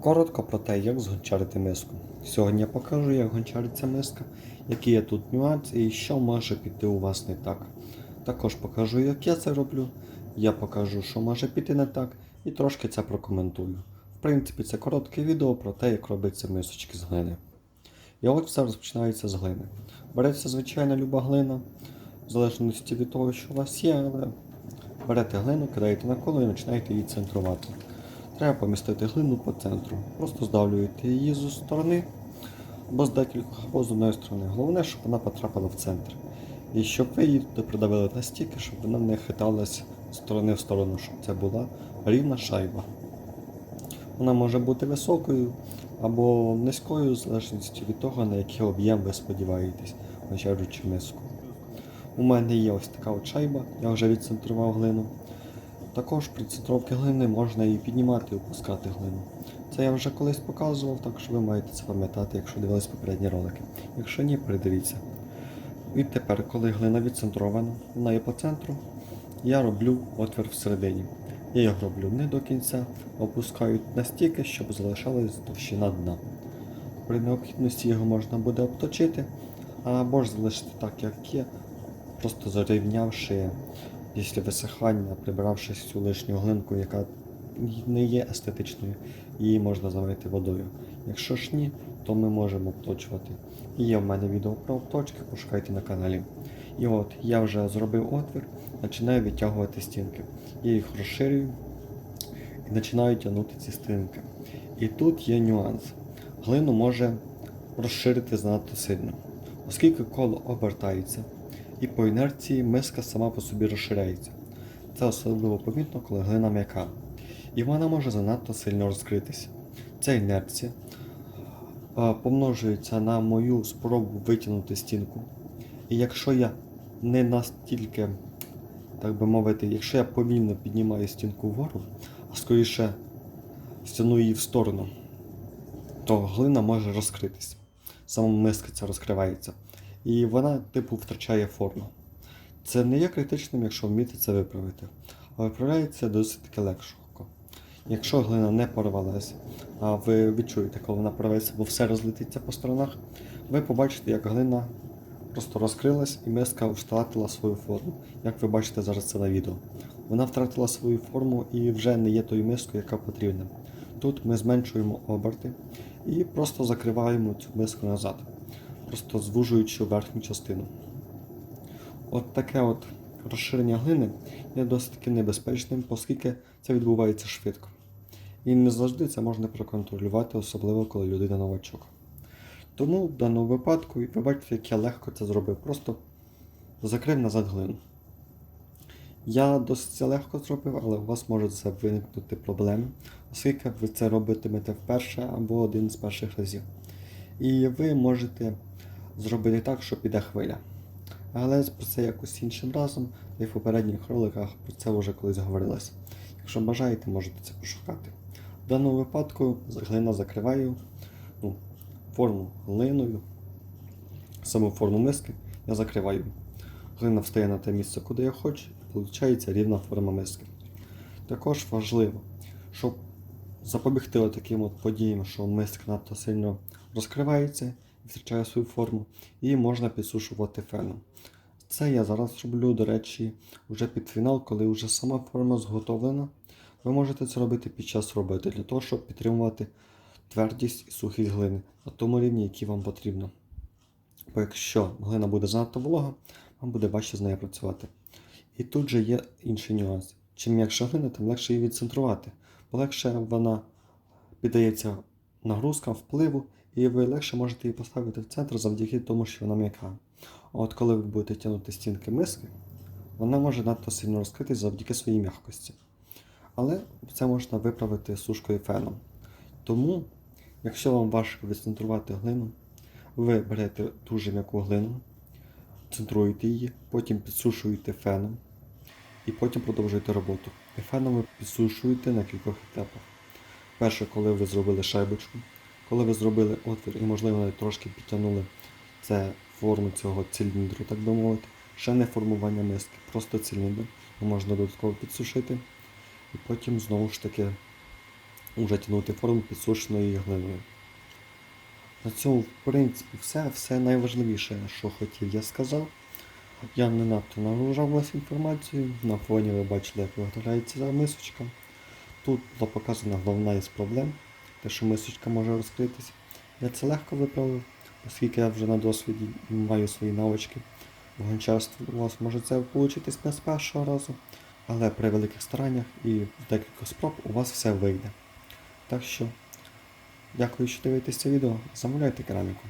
Коротко про те, як згончарити миску. Сьогодні я покажу, як гончариться миска, які є тут нюанси і що може піти у вас не так. Також покажу, як я це роблю. Я покажу, що може піти не так, і трошки це прокоментую. В принципі, це коротке відео про те, як робиться мисочки з глини. І от все розпочинається з глини. Береться звичайна люба глина, в залежності від того, що у вас є, але берете глину, кидаєте на коло і починаєте її центрувати. Треба помістити глину по центру. Просто здавлюєте її з сторони або з декількох, або з одної сторони. Головне, щоб вона потрапила в центр. І щоб ви її туди придавили настільки, щоб вона не хиталась з сторони в сторону, щоб це була рівна шайба. Вона може бути високою або низькою, в залежності від того, на який об'єм ви сподіваєтесь, вичерпуючи миску. У мене є ось така от шайба, я вже відцентрував глину. Також при центровці глини можна її піднімати і опускати глину. Це я вже колись показував, так що ви маєте це пам'ятати, якщо дивились попередні ролики. Якщо ні, передивіться. І тепер, коли глина відцентрована, вона є по центру, я роблю отвір всередині. Я його роблю не до кінця, опускаю настільки, щоб залишалась товщина дна. При необхідності його можна буде обточити, або ж залишити так, як є, просто зарівнявши після висихання, прибравши цю лишню глинку, яка не є естетичною, її можна замити водою. Якщо ж ні, то ми можемо обточувати. І є в мене відео про обточки, пошукайте на каналі. І от я вже зробив отвір, починаю відтягувати стінки. Я їх розширюю і починаю тягнути ці стінки. І тут є нюанс. Глину може розширити занадто сильно, оскільки коло обертається, і по інерції миска сама по собі розширяється. Це особливо помітно, коли глина м'яка. І вона може занадто сильно розкритися. Ця інерція помножується на мою спробу витягнути стінку. І якщо я не настільки, так би мовити, якщо я повільно піднімаю стінку вгору, а скоріше стягну її в сторону, то глина може розкритись. Сама миска ця розкривається. І вона, типу, втрачає форму. Це не є критичним, якщо вміти це виправити. А виправляється досить таки легко. Якщо глина не порвалася, а ви відчуєте, коли вона порветься, бо все розлетиться по сторонах, ви побачите, як глина просто розкрилась і миска втратила свою форму. Як ви бачите зараз це на відео. Вона втратила свою форму і вже не є тою мискою, яка потрібна. Тут ми зменшуємо оберти і просто закриваємо цю миску назад, просто звужуючи верхню частину. От таке от розширення глини є досить таки небезпечним, оскільки це відбувається швидко. І не завжди це можна проконтролювати, особливо коли людина новачок. Тому в даному випадку, ви бачите, як я легко це зробив, просто закрив назад глину. Я досить це легко зробив, але у вас можуть це виникнути проблеми, оскільки ви це робитимете вперше або один з перших разів. І ви можете зробити так, що піде хвиля. Але про це якось іншим разом, і в попередніх роликах про це вже колись говорилось. Якщо бажаєте, можете це пошукати. В даному випадку глина закриваю ну, форму глиною, саму форму миски я закриваю. Глина встає на те місце, куди я хочу, і виходить рівна форма миски. Також важливо, щоб запобігти таким от подіям, що миска надто сильно розкривається втрачає свою форму, її можна підсушувати феном. Це я зараз роблю, до речі, вже під фінал, коли вже сама форма зготовлена. Ви можете це робити під час роботи, для того, щоб підтримувати твердість і сухість глини на тому рівні, який вам потрібно. Бо якщо глина буде занадто волога, вам буде важче з нею працювати. І тут же є інший нюанс. Чим м'якша глина, тим легше її відцентрувати, бо легше вона піддається нагрузкам, впливу, і ви легше можете її поставити в центр завдяки тому, що вона м'яка. От коли ви будете тягнути стінки миски, вона може надто сильно розкритись завдяки своїй м'якості. Але це можна виправити сушкою феном. Тому, якщо вам важко відцентрувати глину, ви берете дуже м'яку глину, центруєте її, потім підсушуєте феном і потім продовжуєте роботу. І феном ви підсушуєте на кількох етапах. Перше, коли ви зробили шайбочку, коли ви зробили отвір і, можливо, трошки підтягнули це форму цього циліндру, так би мовити, ще не формування миски, просто циліндр. Можна додатково підсушити. І потім знову ж таки вже тягнути форму підсушеною глиною. На цьому, в принципі, все, все найважливіше, що хотів, я сказав. Я не надто нагружав вас інформацією. На фоні ви бачили, як виготовляється мисочка. Тут була показана головна із проблем, те, що мисочка може розкритися. Я це легко виправив, оскільки я вже на досвіді маю свої навички в гончарстві. У вас може це вийти не з першого разу, але при великих стараннях і в декілька спроб у вас все вийде. Так що, дякую, що дивитесь це відео. Замовляйте кераміку.